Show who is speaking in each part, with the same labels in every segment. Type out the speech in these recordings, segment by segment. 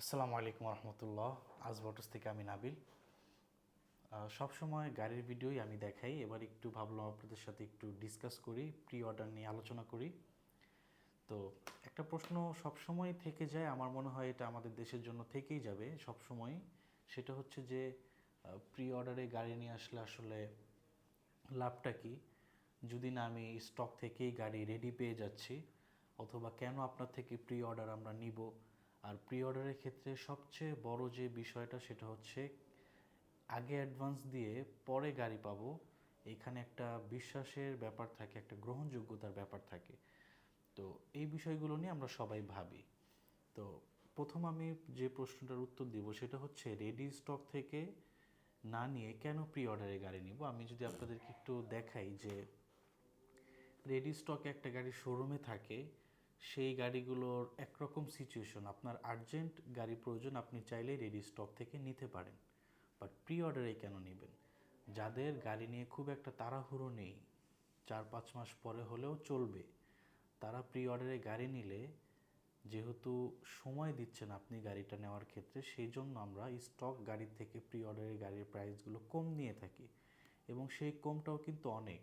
Speaker 1: আসসালামু আলাইকুম রহমতুল্লাহ। আজ বটস থেকে আমি নাবিল। সবসময় গাড়ির ভিডিওই আমি দেখাই। এবার একটু ভাবলাম আপনাদের সাথে একটু ডিসকাস করি প্রি অর্ডার নিয়ে আলোচনা করি। তো একটা প্রশ্ন সবসময় থেকে যায়, আমার মনে হয় এটা আমাদের দেশের জন্য থেকেই যাবে সবসময়। সেটা হচ্ছে যে প্রি অর্ডারে গাড়ি নিয়ে আসলে আসলে লাভটা কি? যদি না আমি স্টক থেকেই গাড়ি রেডি পেয়ে যাচ্ছি, অথবা কেন আপনার থেকে প্রি অর্ডার আমরা নিব? আর প্রি অর্ডারের ক্ষেত্রে সবচেয়ে বড় যে বিষয়টা সেটা হচ্ছে আগে অ্যাডভান্স দিয়ে পরে গাড়ি পাবো, এখানে একটা বিশ্বাসের ব্যাপার থাকে, একটা গ্রহণযোগ্যতার ব্যাপার থাকে। তো এই বিষয়গুলো নিয়ে আমরা সবাই ভাবি। তো প্রথম আমি যে প্রশ্নটার উত্তর দিব সেটা হচ্ছে রেডি স্টক থেকে না নিয়ে কেন প্রি অর্ডারে গাড়ি নিব? আমি যদি আপনাদেরকে একটু দেখাই যে রেডি স্টকে একটা গাড়ি শোরুমে থাকে সেই গাড়িগুলোর একরকম সিচুয়েশন আপনার আর্জেন্ট গাড়ি প্রয়োজন, আপনি চাইলে রেডি স্টক থেকে নিতে পারেন। বাট প্রি অর্ডারে কেন নেবেন? যাদের গাড়ি নিয়ে খুব একটা তাড়াহুড়ো নেই, চার পাঁচ মাস পরে হলেও চলবে, তারা প্রি অর্ডারে গাড়ি নিলে, যেহেতু সময় দিচ্ছেন আপনি গাড়িটা নেওয়ার ক্ষেত্রে, সেই জন্য আমরা স্টক গাড়ির থেকে প্রি অর্ডারের গাড়ির প্রাইসগুলো কম নিয়ে থাকি। এবং সেই কমটাও কিন্তু অনেক।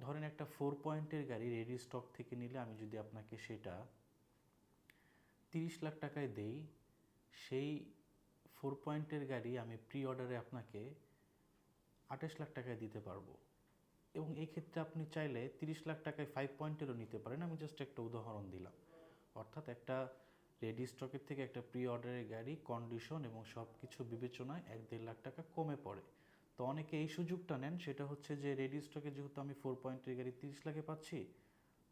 Speaker 1: ধরেন একটা ফোর পয়েন্টের গাড়ি রেডি স্টক থেকে নিলে আমি যদি আপনাকে সেটা তিরিশ লাখ টাকায় দেই, সেই ফোর পয়েন্টের গাড়ি আমি প্রি অর্ডারে আপনাকে আঠাশ লাখ টাকায় দিতে পারব। এবং এই ক্ষেত্রে আপনি চাইলে তিরিশ লাখ টাকায় ফাইভ পয়েন্টেরও নিতে পারেন। আমি জাস্ট একটা উদাহরণ দিলাম। অর্থাৎ একটা রেডি স্টকের থেকে একটা প্রি অর্ডারের গাড়ি কন্ডিশন এবং সব কিছু বিবেচনায় এক দেড় লাখ টাকা কমে পড়ে। তো অনেকে এই সুযোগটা নেন, সেটা হচ্ছে যে রেডি স্টকে যেহেতু আমি ফোর পয়েন্টের গাড়ি তিরিশ লাখে পাচ্ছি,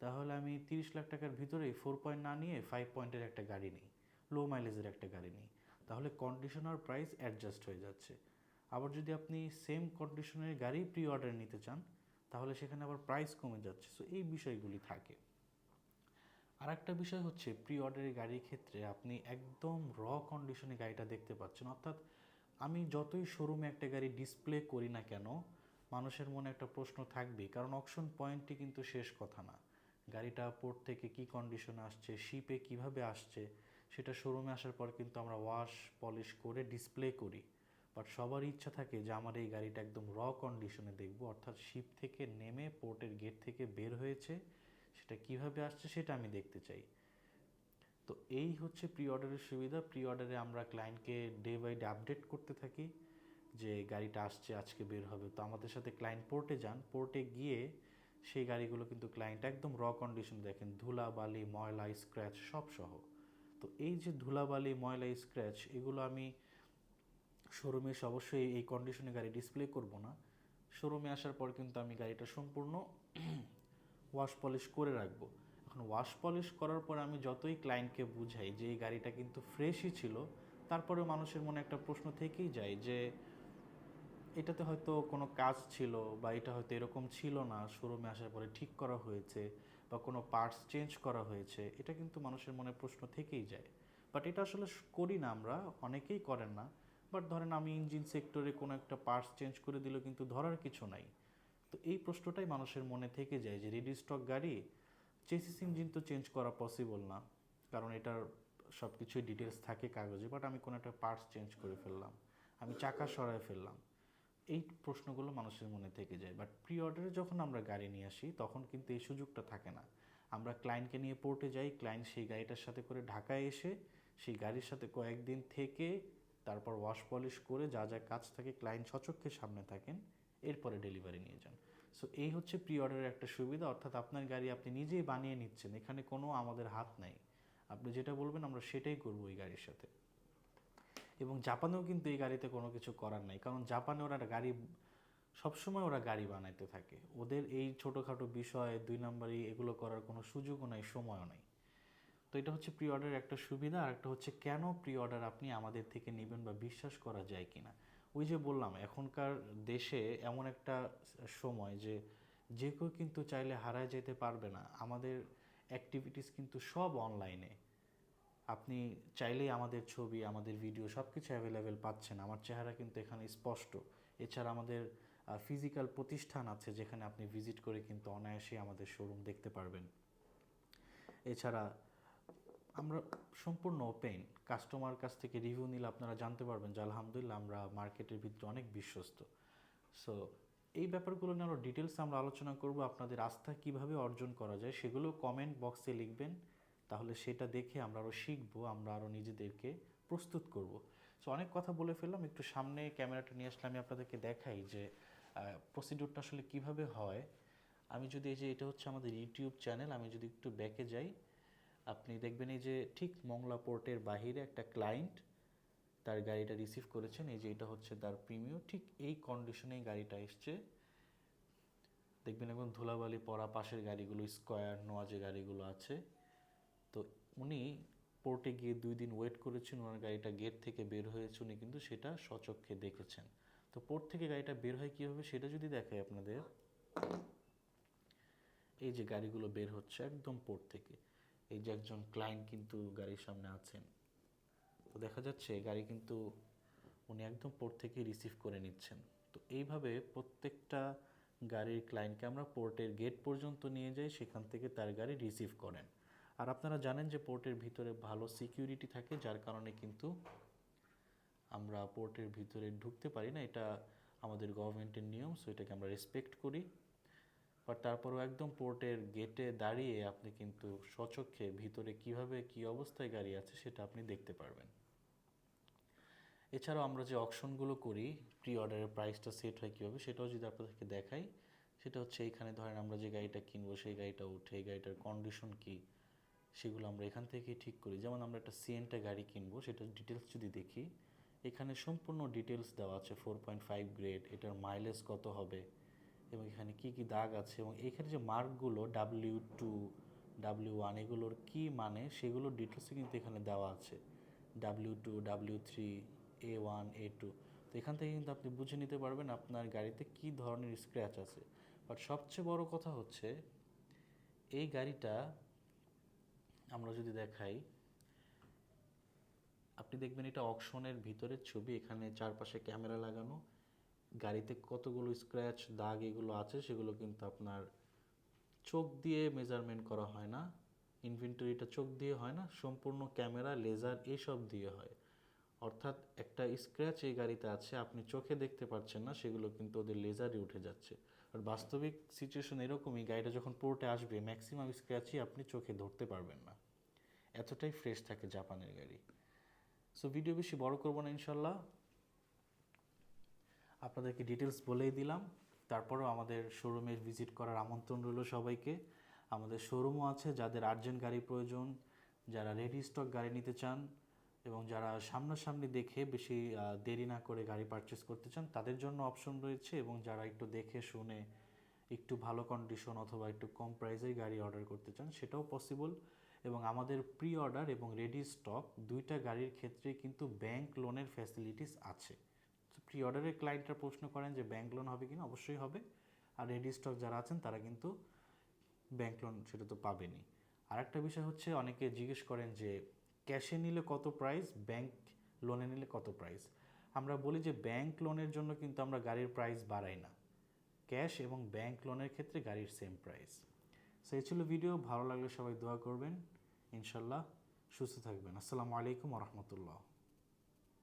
Speaker 1: তাহলে আমি তিরিশ লাখ টাকার ভিতরেই ফোর পয়েন্ট না নিয়ে ফাইভ পয়েন্টের একটা গাড়ি নিই লো মাইলেজের একটা গাড়ি নিই। তাহলে কন্ডিশনার প্রাইস অ্যাডজাস্ট হয়ে যাচ্ছে। আবার যদি আপনি সেম কন্ডিশনের গাড়ি প্রি অর্ডার নিতে চান, তাহলে সেখানে আবার প্রাইস কমে যাচ্ছে। সো এই বিষয়গুলি থাকে। আর একটা বিষয় হচ্ছে প্রি অর্ডারের গাড়ির ক্ষেত্রে আপনি একদম র কন্ডিশনে গাড়িটা দেখতে পাচ্ছেন। অর্থাৎ আমি যতই শোরুমে একটা গাড়ি ডিসপ্লে করি না কেন, মানুষের মনে একটা প্রশ্ন থাকবেই। কারণ অকশন পয়েন্টটি কিন্তু শেষ কথা না। গাড়িটা পোর্ট থেকে কি কন্ডিশনে আসছে শিপে কীভাবে আসছে, সেটা শোরুমে আসার পর কিন্তু আমরা ওয়াশ পলিশ করে ডিসপ্লে করি। বাট সবার ইচ্ছা থাকে যে আমার এই গাড়িটা একদম র কন্ডিশনে দেখব, অর্থাৎ শিপ থেকে নেমে পোর্টের গেট থেকে বের হয়েছে, সেটা কীভাবে আসছে সেটা আমি দেখতে চাই। তো এই হচ্ছে প্রি অর্ডারের সুবিধা। প্রি অর্ডারে আমরা ক্লায়েন্টকে ডে বাই ডে আপডেট করতে থাকি যে গাড়িটা আসছে, আজকে বের হবে। তো আমাদের সাথে ক্লায়েন্ট পোর্টে যান। পোর্টে গিয়ে সেই গাড়িগুলো কিন্তু ক্লায়েন্ট একদম র কন্ডিশন দেখেন। ধুলা বালি ময়লা স্ক্র্যাচ সব সহ। তো এই যে ধুলাবালি, ময়লা স্ক্র্যাচ এগুলো আমি শোরুমে এসে অবশ্যই এই কন্ডিশনে গাড়ি ডিসপ্লে করব না। শোরুমে আসার পর কিন্তু আমি গাড়িটা সম্পূর্ণ ওয়াশ পলিশ করে রাখব। এখন ওয়াশ পলিশ করার পর আমি যতই ক্লায়েন্টকে বুঝাই যে এই গাড়িটা কিন্তু ফ্রেশই ছিল, তারপরেও মানুষের মনে একটা প্রশ্ন থেকেই যায় যে এটাতে হয়তো কোনো কাজ ছিল বা এটা হয়তো এরকম ছিল না শোরুমে আসার পরে ঠিক করা হয়েছে বা কোনো পার্টস চেঞ্জ করা হয়েছে, এটা কিন্তু মানুষের মনে প্রশ্ন থেকেই যায়। বাট এটা আসলে করি না আমরা, অনেকেই করেন না। বাট ধরেন আমি ইঞ্জিন সেক্টরে কোনো একটা পার্টস চেঞ্জ করে দিলেও কিন্তু ধরার কিছু নাই। তো এই প্রশ্নটাই মানুষের মনে থেকে যায় যে রেডি স্টক গাড়ি চেসিস ইঞ্জিন তো চেঞ্জ করা পসিবল না। কারণ এটার সব কিছুই ডিটেলস থাকে কাগজে বাট আমি কোনো একটা পার্টস চেঞ্জ করে ফেললাম। আমি চাকা সরায় ফেললাম। এই প্রশ্নগুলো মানুষের মনে থেকে যায়। বাট প্রি অর্ডারে যখন আমরা গাড়ি নিয়ে আসি, তখন কিন্তু এই সুযোগটা থাকে না। আমরা ক্লায়েন্টকে নিয়ে পোর্টে যাই ক্লায়েন্ট সেই গাড়িটার সাথে করে ঢাকায় এসে, সেই গাড়ির সাথে কয়েকদিন থেকে তারপর ওয়াশ পলিশ করে যা যা কাজ থাকে ক্লায়েন্ট সচক্ষে সামনে থাকেন, এরপরে ডেলিভারি নিয়ে যান। সো এই হচ্ছে প্রি অর্ডারের একটা সুবিধা, অর্থাৎ আপনার গাড়ি আপনি নিজেই বানিয়ে নিচ্ছেন, এখানে কোনো আমাদের হাত নাই। আপনি যেটা বলবেন, আমরা সেটাই করব এই গাড়ির সাথে। এবং জাপানেও কিন্তু এই গাড়িতে কোনো কিছু করার নাই, কারণ জাপানে ওরা গাড়ি, সবসময় ওরা গাড়ি বানাইতে থাকে। ওদের এই ছোটোখাটো বিষয়, দুই নম্বরই, এগুলো করার কোনো সুযোগও নাই, সময়ও নাই। তো এটা হচ্ছে প্রি অর্ডারের একটা সুবিধা, আর একটা হচ্ছে কেন প্রি অর্ডার আপনি আমাদের থেকে নেবেন বা বিশ্বাস করা যায় কিনা। ওই যে বললাম, এখনকার দেশে এমন একটা সময় যে যে কেউ কিন্তু চাইলে হারায় যেতে পারবে না। আমাদের অ্যাক্টিভিটিস কিন্তু সব অনলাইনে আপনি চাইলেই আমাদের ছবি, আমাদের ভিডিও সব কিছু অ্যাভেলেবেল পাচ্ছেন। আমার চেহারা কিন্তু এখানে স্পষ্ট। এছাড়া আমাদের ফিজিক্যাল প্রতিষ্ঠান আছে যেখানে আপনি ভিজিট করে কিন্তু অনায়াসে আমাদের শোরুম দেখতে পারবেন। এছাড়া আমরা সম্পূর্ণ ওপেন কাস্টমার কাছ থেকে রিভিউ নিলে আপনারা জানতে পারবেন যে আলহামদুলিল্লাহ আমরা মার্কেটের ভিতরে অনেক বিশ্বস্ত। সো এই ব্যাপারগুলো নিয়ে আরও ডিটেলস আমরা আলোচনা করব, আপনাদের আস্থা কীভাবে অর্জন করা যায় সেগুলো কমেন্ট বক্সে লিখবেন। তাহলে সেটা দেখে আমরা আরও শিখব, আমরা আরও নিজেদেরকে প্রস্তুত করব। সো অনেক কথা বলে ফেললাম, একটু সামনে ক্যামেরাটা নিয়ে আসলে আমি আপনাদেরকে দেখাই যে প্রসিডিউরটা আসলে কীভাবে হয়। আমি যদি এই যে, এটা হচ্ছে আমাদের ইউটিউব চ্যানেল আমি যদি একটু ব্যাকে যাই আপনি দেখবেন এই যে ঠিক মংলা পোর্টের বাহিরে একটা ক্লায়েন্ট তার গাড়িটা রিসিভ করেছেন, এই যে এটা হচ্ছে তার প্রিমিয় ঠিক এই কন্ডিশনেই গাড়িটা এসছে। দেখবেন একদম ধুলাবালি পড়া পাশের গাড়িগুলো, স্কোয়ার নোয়া যে গাড়িগুলো আছে। তো উনি পোর্টে গিয়ে দুই দিন ওয়েট করেছেন, ওনার গাড়িটা গেট থেকে বের হয়েছে, উনি কিন্তু সেটা সচক্ষে দেখেছেন। তো পোর্ট থেকে গাড়িটা বের হয় কীভাবে সেটা যদি দেখায় আপনাদের। এই যে গাড়িগুলো বের হচ্ছে একদম পোর্ট থেকে। এই যে একজন ক্লায়েন্ট কিন্তু গাড়ির সামনে আছেন, তো দেখা যাচ্ছে গাড়ি কিন্তু উনি একদম পোর্ট থেকে রিসিভ করে নিচ্ছেন। তো এইভাবে প্রত্যেকটা গাড়ির ক্লায়েন্টকে আমরা পোর্টের গেট পর্যন্ত নিয়ে যাই, সেখান থেকে তার গাড়ি রিসিভ করেন। আর আপনারা জানেন যে পোর্টের ভিতরে ভালো সিকিউরিটি থাকে, যার কারণে কিন্তু আমরা পোর্টের ভিতরে ঢুকতে পারি না। এটা আমাদের গভর্নমেন্টের নিয়ম সো এটাকে আমরা রেসপেক্ট করি। বাট তারপরেও একদম পোর্টের গেটে দাঁড়িয়ে আপনি কিন্তু স্বচক্ষে ভিতরে কীভাবে কি অবস্থায় গাড়ি আছে সেটা আপনি দেখতে পারবেন। এছাড়াও আমরা যে অপশনগুলো করি প্রি অর্ডারের প্রাইসটা সেট হয় কীভাবে সেটাও যদি আপনাদেরকে দেখাই, সেটা হচ্ছে এইখানে ধরেন আমরা যে গাড়িটা কিনবো, সেই গাড়িটা উঠে, এই গাড়িটার কন্ডিশন কী, সেগুলো আমরা এখান থেকেই ঠিক করি। যেমন আমরা একটা সিএনটা গাড়ি কিনবো, সেটার ডিটেলস যদি দেখি, এখানে সম্পূর্ণ ডিটেলস দেওয়া আছে ফোর পয়েন্ট ফাইভ গ্রেড এটার মাইলেজ কত হবে এবং এখানে কি কি দাগ আছে এবং এখানে যে মার্কগুলো ডাব্লিউ টু ডাব্লিউ ওয়ান এগুলোর কী মানে সেগুলোর ডিটেলসে কিন্তু এখানে দেওয়া আছে। W two W three A one A two তো এখান থেকে কিন্তু আপনি বুঝে নিতে পারবেন আপনার গাড়িতে কী ধরনের স্ক্র্যাচ আছে। বাট সবচেয়ে বড় কথা হচ্ছে, এই গাড়িটা আমরা যদি দেখাই, আপনি দেখবেন এটা অকশনের ভিতরের ছবি, এখানে চারপাশে ক্যামেরা লাগানো। গাড়িতে কতগুলো স্ক্র্যাচ দাগ এগুলো আছে, সেগুলো কিন্তু আপনার চোখ দিয়ে মেজারমেন্ট করা হয় না। ইনভেন্টরিটা চোখ দিয়ে হয় না, সম্পূর্ণ ক্যামেরা লেজার এসব দিয়ে হয়। অর্থাৎ একটা স্ক্র্যাচ এই গাড়িতে আছে, আপনি চোখে দেখতে পাচ্ছেন না, সেগুলো কিন্তু ওদের লেজারে উঠে যাচ্ছে। আর বাস্তবিক সিচুয়েশন এরকমই, গাড়িটা যখন পোর্টে আসবে ম্যাক্সিমাম স্ক্র্যাচই আপনি চোখে ধরতে পারবেন না। এতটাই ফ্রেশ থাকে জাপানের গাড়ি। সো ভিডিও বেশি বড় করব না, ইনশাল্লাহ। আপনাদেরকে ডিটেলস বলেই দিলাম। তারপরেও আমাদের শোরুমে ভিজিট করার আমন্ত্রণ রইল সবাইকে। আমাদের শোরুমও আছে, যাদের আর্জেন্ট গাড়ি প্রয়োজন, যারা রেডি স্টক গাড়ি নিতে চান এবং যারা সামনাসামনি দেখে বেশি দেরি না করে গাড়ি পারচেস করতে চান, তাদের জন্য অপশন রয়েছে এবং যারা একটু দেখে শুনে একটু ভালো কন্ডিশন অথবা একটু কম প্রাইসের গাড়ি অর্ডার করতে চান, সেটাও পসিবল এবং আমাদের প্রি অর্ডার এবং রেডি স্টক দুইটা গাড়ির ক্ষেত্রে কিন্তু ব্যাংক লোনের ফ্যাসিলিটিস আছে। প্রি অর্ডারের ক্লায়েন্টরা প্রশ্ন করেন যে ব্যাংক লোন হবে কিনা? অবশ্যই হবে। আর রেডি স্টক যারা আছেন, তারা কিন্তু ব্যাংক লোন সেটা তো পাবেনই। আর একটা বিষয় হচ্ছে, অনেকে জিজ্ঞেস করেন যে ক্যাশে নিলে কত প্রাইস ব্যাংক লোনে নিলে কত প্রাইস আমরা বলি যে ব্যাংক লোনের জন্য কিন্তু আমরা গাড়ির প্রাইস বাড়াই না। ক্যাশ এবং ব্যাংক লোনের ক্ষেত্রে গাড়ির সেম প্রাইস সো এই ছিল ভিডিও ভালো লাগলে সবাই দোয়া করবেন। ইনশাল্লাহ সুস্থ থাকবেন। আসসালামু আলাইকুম রহমতুল্লাহ।